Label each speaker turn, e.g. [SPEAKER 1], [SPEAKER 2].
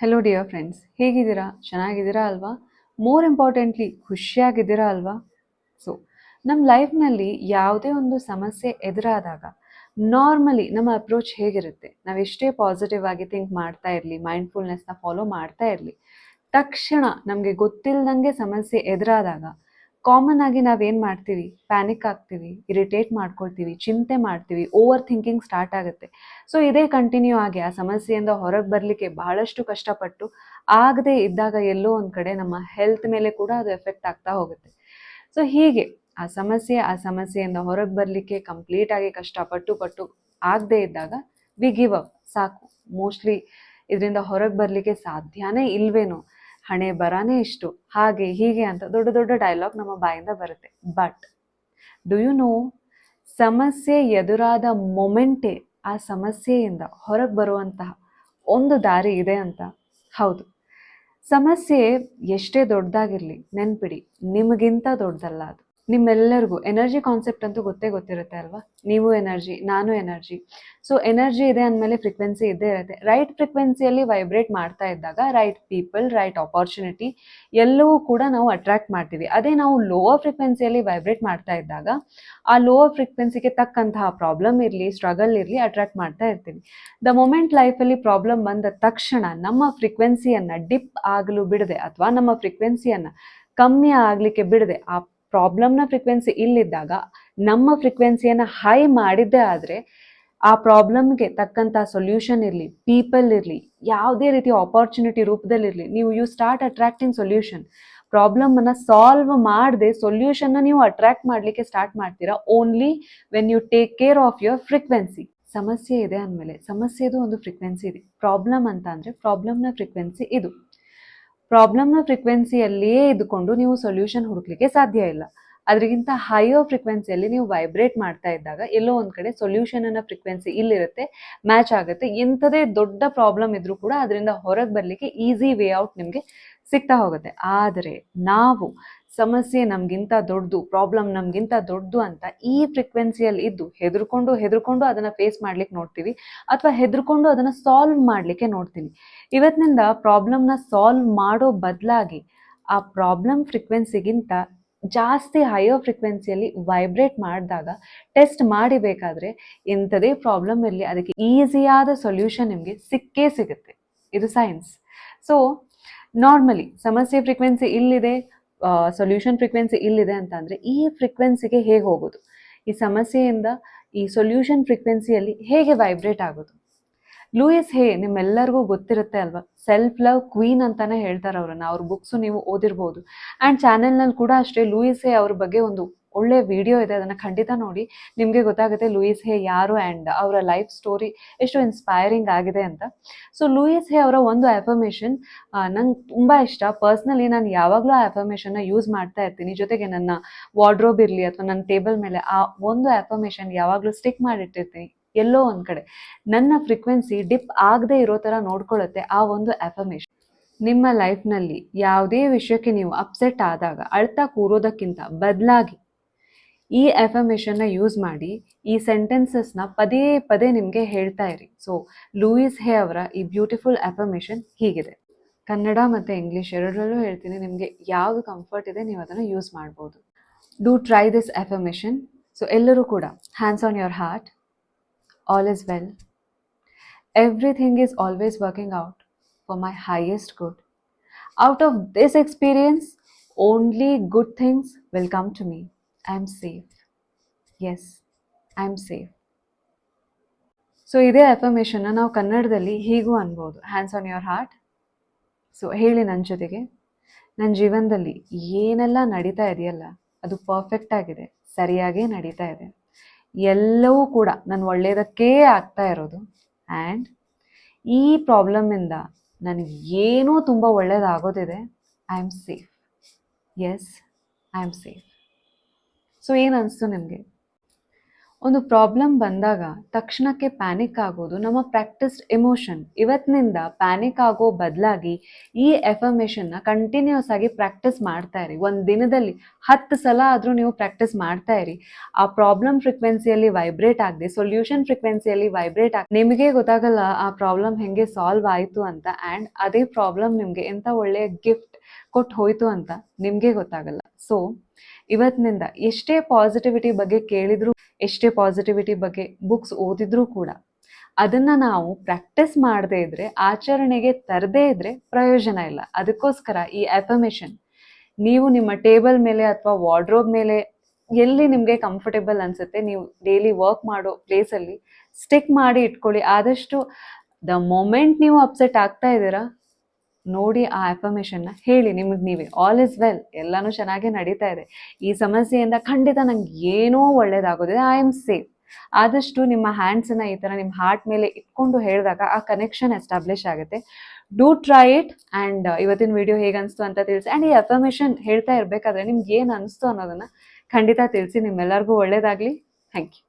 [SPEAKER 1] Hello dear friends ಹೇಗಿದ್ದೀರಾ? ಚೆನ್ನಾಗಿದ್ದೀರಾ ಅಲ್ವಾ? ಮೋರ್ ಇಂಪಾರ್ಟೆಂಟ್ಲಿ ಖುಷಿಯಾಗಿದ್ದೀರಾ ಅಲ್ವಾ? ಸೊ ನಮ್ಮ ಲೈಫ್ನಲ್ಲಿ ಯಾವುದೇ ಒಂದು ಸಮಸ್ಯೆ ಎದುರಾದಾಗ ನಾರ್ಮಲಿ ನಮ್ಮ ಅಪ್ರೋಚ್ ಹೇಗಿರುತ್ತೆ? ನಾವು ಎಷ್ಟೇ ಪಾಸಿಟಿವ್ ಆಗಿ ಥಿಂಕ್ ಮಾಡ್ತಾ ಇರಲಿ ಮೈಂಡ್ಫುಲ್ನೆಸ್ನ ಫಾಲೋ ಮಾಡ್ತಾ ಇರಲಿ, ತಕ್ಷಣ ನಮಗೆ ಗೊತ್ತಿಲ್ಲದಂಗೆ ಸಮಸ್ಯೆ ಎದುರಾದಾಗ ಕಾಮನ್ ಆಗಿ ನಾವೇನು ಮಾಡ್ತೀವಿ? ಪ್ಯಾನಿಕ್ ಆಗ್ತೀವಿ ಇರಿಟೇಟ್ ಮಾಡ್ಕೊಳ್ತೀವಿ, ಚಿಂತೆ ಮಾಡ್ತೀವಿ ಓವರ್ ಥಿಂಕಿಂಗ್ ಸ್ಟಾರ್ಟ್ ಆಗುತ್ತೆ. ಸೊ ಇದೇ ಕಂಟಿನ್ಯೂ ಆಗಿ ಆ ಸಮಸ್ಯೆಯಿಂದ ಹೊರಗೆ ಬರಲಿಕ್ಕೆ ಬಹಳಷ್ಟು ಕಷ್ಟಪಟ್ಟು ಆಗದೆ ಇದ್ದಾಗ ಎಲ್ಲೋ ಒಂದು ಕಡೆ ನಮ್ಮ ಹೆಲ್ತ್ ಮೇಲೆ ಕೂಡ ಅದು ಎಫೆಕ್ಟ್ ಆಗ್ತಾ ಹೋಗುತ್ತೆ. ಸೊ ಹೀಗೆ ಆ ಸಮಸ್ಯೆ, ಆ ಸಮಸ್ಯೆಯಿಂದ ಹೊರಗೆ ಬರಲಿಕ್ಕೆ ಕಂಪ್ಲೀಟ್ ಆಗಿ ಕಷ್ಟಪಟ್ಟು ಪಟ್ಟು ಆಗದೆ ಇದ್ದಾಗ ವಿ ಗಿವ್ ಅಪ್ ಸಾಕು. ಮೋಸ್ಟ್ಲಿ ಇದರಿಂದ ಹೊರಗೆ ಬರಲಿಕ್ಕೆ ಸಾಧ್ಯನೇ ಇಲ್ವೇನೋ? ಹಣೆ ಬರಾನೇ ಇಷ್ಟು. ಹಾಗೆ, ಹೀಗೆ ಅಂತ ದೊಡ್ಡ ದೊಡ್ಡ ಡೈಲಾಗ್ ನಮ್ಮ ಬಾಯಿಂದ ಬರುತ್ತೆ. ಬಟ್ ಡು ಯು ನೋ ಸಮಸ್ಯೆ ಎದುರಾದ ಮೊಮೆಂಟೇ ಆ ಸಮಸ್ಯೆಯಿಂದ ಹೊರಗೆ ಬರುವಂತಹ ಒಂದು ದಾರಿ ಇದೆ ಅಂತ? ಹೌದು. ಸಮಸ್ಯೆ ಎಷ್ಟೇ ದೊಡ್ಡದಾಗಿರಲಿ, ನೆನ್ಪಿಡಿ, ನಿಮಗಿಂತ ದೊಡ್ಡದಲ್ಲ ಅದು. ನಿಮ್ಮೆಲ್ಲರಿಗೂ ಎನರ್ಜಿ ಕಾನ್ಸೆಪ್ಟ್ ಅಂತೂ ಗೊತ್ತೇ ಗೊತ್ತಿರುತ್ತೆ ಅಲ್ವಾ? ನೀವು ಎನರ್ಜಿ ನಾನು ಎನರ್ಜಿ ಸೊ ಎನರ್ಜಿ ಇದೆ ಅಂದಮೇಲೆ ಫ್ರೀಕ್ವೆನ್ಸಿ ಇದ್ದೇ ಇರುತ್ತೆ. ರೈಟ್ ಫ್ರೀಕ್ವೆನ್ಸಿಯಲ್ಲಿ ವೈಬ್ರೇಟ್ ಮಾಡ್ತಾ ಇದ್ದಾಗ ರೈಟ್ ಪೀಪಲ್ ರೈಟ್ ಆಪರ್ಚುನಿಟಿ ಎಲ್ಲವೂ ಕೂಡ ನಾವು ಅಟ್ರಾಕ್ಟ್ ಮಾಡ್ತೀವಿ. ಅದೇ ನಾವು ಲೋವರ್ ಫ್ರೀಕ್ವೆನ್ಸಿಯಲ್ಲಿ ವೈಬ್ರೇಟ್ ಮಾಡ್ತಾ ಇದ್ದಾಗ, ಆ ಲೋವರ್ ಫ್ರೀಕ್ವೆನ್ಸಿಗೆ ತಕ್ಕಂತಹ ಪ್ರಾಬ್ಲಮ್ ಇರಲಿ ಸ್ಟ್ರಗಲ್ ಇರಲಿ ಅಟ್ರಾಕ್ಟ್ ಮಾಡ್ತಾ ಇರ್ತೀವಿ. ದ ಮೊಮೆಂಟ್ ಲೈಫಲ್ಲಿ ಪ್ರಾಬ್ಲಮ್ ಬಂದ ತಕ್ಷಣ ನಮ್ಮ ಫ್ರೀಕ್ವೆನ್ಸಿಯನ್ನು ಡಿಪ್ ಆಗಲು ಬಿಡದೆ, ಅಥವಾ ನಮ್ಮ ಫ್ರೀಕ್ವೆನ್ಸಿಯನ್ನು ಕಮ್ಮಿ ಆಗಲಿಕ್ಕೆ ಬಿಡದೆ, ಆ ಪ್ರಾಬ್ಲಮ್ನ ಫ್ರೀಕ್ವೆನ್ಸಿ ಇಲ್ಲಿದ್ದಾಗ, ನಮ್ಮ ಫ್ರೀಕ್ವೆನ್ಸಿಯನ್ನು ಹೈ ಮಾಡಿದ್ದೇ ಆದರೆ, ಆ ಪ್ರಾಬ್ಲಮ್ಗೆ ತಕ್ಕಂಥ ಸೊಲ್ಯೂಷನ್ ಇರಲಿ ಪೀಪಲ್ ಇರಲಿ, ಯಾವುದೇ ರೀತಿಯ ಆಪರ್ಚುನಿಟಿ ರೂಪದಲ್ಲಿರಲಿ, ನೀವು ಯು ಸ್ಟಾರ್ಟ್ ಅಟ್ರಾಕ್ಟಿಂಗ್ ಸೊಲ್ಯೂಷನ್ ಪ್ರಾಬ್ಲಮನ್ನು ಸಾಲ್ವ್ ಮಾಡದೆ ಸೊಲ್ಯೂಷನ್ನ ನೀವು ಅಟ್ರಾಕ್ಟ್ ಮಾಡಲಿಕ್ಕೆ ಸ್ಟಾರ್ಟ್ ಮಾಡ್ತೀರಾ? Only when you take care of your frequency ಸಮಸ್ಯೆ ಇದೆ ಅಂದಮೇಲೆ, ಸಮಸ್ಯೆದು ಒಂದು ಫ್ರೀಕ್ವೆನ್ಸಿ ಇದೆ. ಪ್ರಾಬ್ಲಮ್ ಅಂತ ಅಂದರೆ ಪ್ರಾಬ್ಲಮ್ನ ಫ್ರೀಕ್ವೆನ್ಸಿ ಇದು. ಪ್ರಾಬ್ಲಮ್ನ ಫ್ರೀಕ್ವೆನ್ಸಿಯಲ್ಲಿಯೇ ಇದ್ದುಕೊಂಡು ನೀವು ಸೊಲ್ಯೂಷನ್ ಹುಡುಕ್ಲಿಕ್ಕೆ ಸಾಧ್ಯ ಇಲ್ಲ. ಅದರಿಗಿಂತ ಹೈಯರ್ ಫ್ರೀಕ್ವೆನ್ಸಿಯಲ್ಲಿ ನೀವು ವೈಬ್ರೇಟ್ ಮಾಡ್ತಾ ಇದ್ದಾಗ ಎಲ್ಲೋ ಒಂದು ಕಡೆ ಸೊಲ್ಯೂಷನ್ ಅನ್ನ ಫ್ರೀಕ್ವೆನ್ಸಿ ಇಲ್ಲಿರುತ್ತೆ ಮ್ಯಾಚ್ ಆಗುತ್ತೆ. ಎಂಥದೇ ದೊಡ್ಡ ಪ್ರಾಬ್ಲಮ್ ಇದ್ರೂ ಕೂಡ ಅದರಿಂದ ಹೊರಗೆ ಬರಲಿಕ್ಕೆ ಈಸಿ ವೇ ಔಟ್ ನಿಮಗೆ ಸಿಗ್ತಾ ಹೋಗುತ್ತೆ. ಆದರೆ ನಾವು ಸಮಸ್ಯೆ ನಮಗಿಂತ ದೊಡ್ಡದು ಪ್ರಾಬ್ಲಮ್ ನಮಗಿಂತ ದೊಡ್ಡದು ಅಂತ ಈ ಫ್ರೀಕ್ವೆನ್ಸಿಯಲ್ಲಿ ಇದ್ದು ಹೆದರ್ಕೊಂಡು ಹೆದರ್ಕೊಂಡು ಅದನ್ನು ಫೇಸ್ ಮಾಡ್ಲಿಕ್ಕೆ ನೋಡ್ತೀವಿ ಅಥವಾ ಹೆದರ್ಕೊಂಡು ಅದನ್ನು ಸಾಲ್ವ್ ಮಾಡಲಿಕ್ಕೆ ನೋಡ್ತೀವಿ. ಇವತ್ತಿನಿಂದ ಪ್ರಾಬ್ಲಮ್ನ ಸಾಲ್ವ್ ಮಾಡೋ ಬದಲಾಗಿ ಆ ಪ್ರಾಬ್ಲಮ್ ಫ್ರೀಕ್ವೆನ್ಸಿಗಿಂತ ಜಾಸ್ತಿ ಹೈಯರ್ ಫ್ರೀಕ್ವೆನ್ಸಿಯಲ್ಲಿ ವೈಬ್ರೇಟ್ ಮಾಡಿದಾಗ ಟೆಸ್ಟ್ ಮಾಡಿಬೇಕಾದ್ರೆ ಎಂಥದೇ ಪ್ರಾಬ್ಲಮ್ ಇರಲಿ, ಅದಕ್ಕೆ ಈಸಿಯಾದ ಸೊಲ್ಯೂಷನ್ ನಿಮಗೆ ಸಿಕ್ಕೇ ಸಿಗುತ್ತೆ. ಇದು ಸೈನ್ಸ್ ಸೊ ನಾರ್ಮಲಿ ಸಮಸ್ಯೆ ಫ್ರೀಕ್ವೆನ್ಸಿ ಇಲ್ಲಿದೆ ಸೊಲ್ಯೂಷನ್ ಫ್ರೀಕ್ವೆನ್ಸಿ ಇಲ್ಲಿದೆ ಅಂತ ಅಂದರೆ ಈ ಫ್ರೀಕ್ವೆನ್ಸಿಗೆ ಹೇಗೆ ಹೋಗೋದು? ಈ ಸಮಸ್ಯೆಯಿಂದ ಈ ಸೊಲ್ಯೂಷನ್ ಫ್ರೀಕ್ವೆನ್ಸಿಯಲ್ಲಿ ಹೇಗೆ ವೈಬ್ರೇಟ್ ಆಗೋದು? ಲೂಯಿಸ್ ಹೇ ನಿಮ್ಮೆಲ್ಲರಿಗೂ ಗೊತ್ತಿರುತ್ತೆ ಅಲ್ವಾ? ಸೆಲ್ಫ್ ಲವ್ ಕ್ವೀನ್ ಅಂತಾನೆ ಹೇಳ್ತಾರೆ ಅವ್ರನ್ನ. ಅವ್ರ ಬುಕ್ಸು ನೀವು ಓದಿರ್ಬೋದು. ಆ್ಯಂಡ್ ಚಾನೆಲ್ನಲ್ಲಿ ಕೂಡ ಅಷ್ಟೇ ಲೂಯಿಸ್ ಹೇ ಅವ್ರ ಬಗ್ಗೆ ಒಂದು ಒಳ್ಳೆ ವಿಡಿಯೋ ಇದೆ, ಅದನ್ನು ಖಂಡಿತ ನೋಡಿ. ನಿಮಗೆ ಗೊತ್ತಾಗುತ್ತೆ ಲೂಯಿಸ್ ಹೇ ಯಾರು ಆ್ಯಂಡ್ ಅವರ ಲೈಫ್ ಸ್ಟೋರಿ ಎಷ್ಟು ಇನ್ಸ್ಪೈರಿಂಗ್ ಆಗಿದೆ ಅಂತ. ಸೊ ಲೂಯಿಸ್ ಹೇ ಅವರ ಒಂದು ಅಫರ್ಮೇಷನ್ ನಂಗೆ ತುಂಬ ಇಷ್ಟ. ಪರ್ಸ್ನಲಿ ನಾನು ಯಾವಾಗಲೂ ಆ ಅಫರ್ಮೇಷನ್ನ ಯೂಸ್ ಮಾಡ್ತಾ ಇರ್ತೀನಿ. ಜೊತೆಗೆ ನನ್ನ ವಾರ್ಡ್ರೋಬ್ ಇರಲಿ ಅಥವಾ ನನ್ನ ಟೇಬಲ್ ಮೇಲೆ ಆ ಒಂದು ಅಫರ್ಮೇಷನ್ ಯಾವಾಗಲೂ ಸ್ಟಿಕ್ ಮಾಡಿಟ್ಟಿರ್ತೀನಿ. ಎಲ್ಲೋ ಒಂದು ಕಡೆ. ನನ್ನ ಫ್ರೀಕ್ವೆನ್ಸಿ ಡಿಪ್ ಆಗದೆ ಇರೋ ಥರ ನೋಡ್ಕೊಳ್ಳುತ್ತೆ ಆ ಒಂದು ಅಫರ್ಮೇಷನ್ ನಿಮ್ಮ ಲೈಫ್ನಲ್ಲಿ ಯಾವುದೇ ವಿಷಯಕ್ಕೆ ನೀವು ಅಪ್ಸೆಟ್ ಆದಾಗ, ಅಳ್ತಾ ಕೂರೋದಕ್ಕಿಂತ ಬದಲಾಗಿ ಈ ಅಫರ್ಮೇಷನ್ನ ಯೂಸ್ ಮಾಡಿ ಈ ಸೆಂಟೆನ್ಸಸ್ನ ಪದೇ ಪದೇ ನಿಮಗೆ ಹೇಳ್ತಾ ಇರಿ. ಸೊ ಲೂಯಿಸ್ ಹೇ ಅವರ ಈ ಬ್ಯೂಟಿಫುಲ್ ಅಫರ್ಮೇಷನ್ ಹೀಗಿದೆ. ಕನ್ನಡ ಮತ್ತು ಇಂಗ್ಲೀಷ್ ಎರಡರಲ್ಲೂ ಹೇಳ್ತೀನಿ, ನಿಮಗೆ ಯಾವುದು ಕಂಫರ್ಟ್ ಇದೆ ನೀವು ಅದನ್ನು ಯೂಸ್ ಮಾಡ್ಬೋದು. Do try this affirmation so ಎಲ್ಲರೂ ಕೂಡ hands on your heart all is well everything is always working out for my highest good out of this experience only good things will come to me. I am safe yes I am safe so ಇದೇ ಅಫರ್ಮೇಷನ್ನ ನಾವು ಕನ್ನಡದಲ್ಲಿ ಹೀಗೂ ಅನ್ಬೋದು. Hands on your heart so ಹೇಳಿ ನನ್ನ ಜೊತೆಗೆ. ನನ್ನ ಜೀವನದಲ್ಲಿ ಏನೆಲ್ಲ ನಡೀತಾ ಇದೆಯಲ್ಲ, ಅದು ಪರ್ಫೆಕ್ಟ್ ಆಗಿದೆ, ಸರಿಯಾಗೇ ನಡೀತಾ ಇದೆ. ಎಲ್ಲವೂ ಕೂಡ ನನ್ನ ಒಳ್ಳೆಯದಕ್ಕೇ ಆಗ್ತಾ ಇರೋದು. ಆ್ಯಂಡ್ ಈ ಪ್ರಾಬ್ಲಮ್ಮಿಂದ ನನಗೆ ಏನೂ ತುಂಬ ಒಳ್ಳೆಯದಾಗೋದಿದೆ I am safe yes I am safe so ಏನು ಅನಿಸ್ತು ನಿಮಗೆ? ಒಂದು ಪ್ರಾಬ್ಲಮ್ ಬಂದಾಗ ತಕ್ಷಣಕ್ಕೆ ಪ್ಯಾನಿಕ್ ಆಗೋದು ನಮ್ಮ ಪ್ರಾಕ್ಟಿಸ್ಡ್ ಎಮೋಷನ್ ಇವತ್ತಿನಿಂದ ಪ್ಯಾನಿಕ್ ಆಗೋ ಬದಲಾಗಿ ಈ ಎಫರ್ಮೇಷನ್ನ ಕಂಟಿನ್ಯೂಸ್ ಆಗಿ ಪ್ರಾಕ್ಟೀಸ್ ಮಾಡ್ತಾ ಇರಿ. ಒಂದು ದಿನದಲ್ಲಿ ಹತ್ತು ಸಲ ಆದರೂ ನೀವು ಪ್ರಾಕ್ಟೀಸ್ ಮಾಡ್ತಾ ಇರಿ. ಆ ಪ್ರಾಬ್ಲಮ್ ಫ್ರೀಕ್ವೆನ್ಸಿಯಲ್ಲಿ ವೈಬ್ರೇಟ್ ಆಗದೆ ಸೊಲ್ಯೂಷನ್ ಫ್ರೀಕ್ವೆನ್ಸಿಯಲ್ಲಿ ವೈಬ್ರೇಟ್ ಆಗಿ ನಿಮಗೆ ಗೊತ್ತಾಗಲ್ಲ ಆ ಪ್ರಾಬ್ಲಮ್ ಹೆಂಗೆ ಸಾಲ್ವ್ ಆಯಿತು ಅಂತ ಆ್ಯಂಡ್ ಅದೇ ಪ್ರಾಬ್ಲಮ್ ನಿಮಗೆ ಎಂಥ ಒಳ್ಳೆಯ ಗಿಫ್ಟ್ ಕೊಟ್ಟು ಹೋಯಿತು ಅಂತ ನಿಮಗೆ ಗೊತ್ತಾಗಲ್ಲ. ಸೊ ಇವತ್ತಿನಿಂದ ಎಷ್ಟೇ ಪಾಸಿಟಿವಿಟಿ ಬಗ್ಗೆ ಕೇಳಿದ್ರು, ಎಷ್ಟೇ ಪಾಸಿಟಿವಿಟಿ ಬಗ್ಗೆ ಬುಕ್ಸ್ ಓದಿದ್ರೂ ಕೂಡ ಅದನ್ನ ನಾವು ಪ್ರಾಕ್ಟೀಸ್ ಮಾಡದೇ ಇದ್ರೆ, ಆಚರಣೆಗೆ ತರದೇ ಇದ್ರೆ ಪ್ರಯೋಜನ ಇಲ್ಲ. ಅದಕ್ಕೋಸ್ಕರ ಈ ಅಫರ್ಮೇಷನ್ ನೀವು ನಿಮ್ಮ ಟೇಬಲ್ ಮೇಲೆ ಅಥವಾ ವಾರ್ಡ್ರೋಬ್ ಮೇಲೆ ಎಲ್ಲಿ ನಿಮಗೆ ಕಂಫರ್ಟೇಬಲ್ ಅನ್ಸುತ್ತೆ, ನೀವು ಡೈಲಿ ವರ್ಕ್ ಮಾಡೋ ಪ್ಲೇಸಲ್ಲಿ ಸ್ಟಿಕ್ ಮಾಡಿ ಇಟ್ಕೊಳ್ಳಿ. ಆದಷ್ಟು ದ ಮೊಮೆಂಟ್ ನೀವು ಅಪ್ಸೆಟ್ ಆಗ್ತಾ ಇದ್ದೀರಾ ನೋಡಿ ಆ ಅಫರ್ಮೇಷನ್ನ ಹೇಳಿ, ನಿಮಗೆ ನೀವೇ. ಆಲ್ ಇಸ್ ವೆಲ್ ಎಲ್ಲನೂ ಚೆನ್ನಾಗೇ ನಡೀತಾ ಇದೆ. ಈ ಸಮಸ್ಯೆಯಿಂದ ಖಂಡಿತ ನಂಗೆ ಏನೋ ಒಳ್ಳೇದಾಗೋದಿದೆ ಐ ಆಮ್ ಸೇಫ್ ಆದಷ್ಟು ನಿಮ್ಮ ಹ್ಯಾಂಡ್ಸನ್ನು ಈ ಥರ ನಿಮ್ಮ ಹಾರ್ಟ್ ಮೇಲೆ ಇಟ್ಕೊಂಡು ಹೇಳಿದಾಗ ಆ ಕನೆಕ್ಷನ್ ಎಸ್ಟಾಬ್ಲಿಷ್ ಆಗುತ್ತೆ. ಡೂ ಟ್ರೈ ಇಟ್ ಆ್ಯಂಡ್ ಇವತ್ತಿನ ವಿಡಿಯೋ ಹೇಗೆ ಅನಿಸ್ತು ಅಂತ ತಿಳಿಸಿ. ಆ್ಯಂಡ್ ಈ ಅಫರ್ಮೇಷನ್ ಹೇಳ್ತಾ ಇರಬೇಕಾದ್ರೆ ನಿಮ್ಗೆ ಏನು ಅನಿಸ್ತು ಅನ್ನೋದನ್ನು ಖಂಡಿತ ತಿಳಿಸಿ. ನಿಮ್ಮೆಲ್ಲರಿಗೂ ಒಳ್ಳೇದಾಗಲಿ. Thank you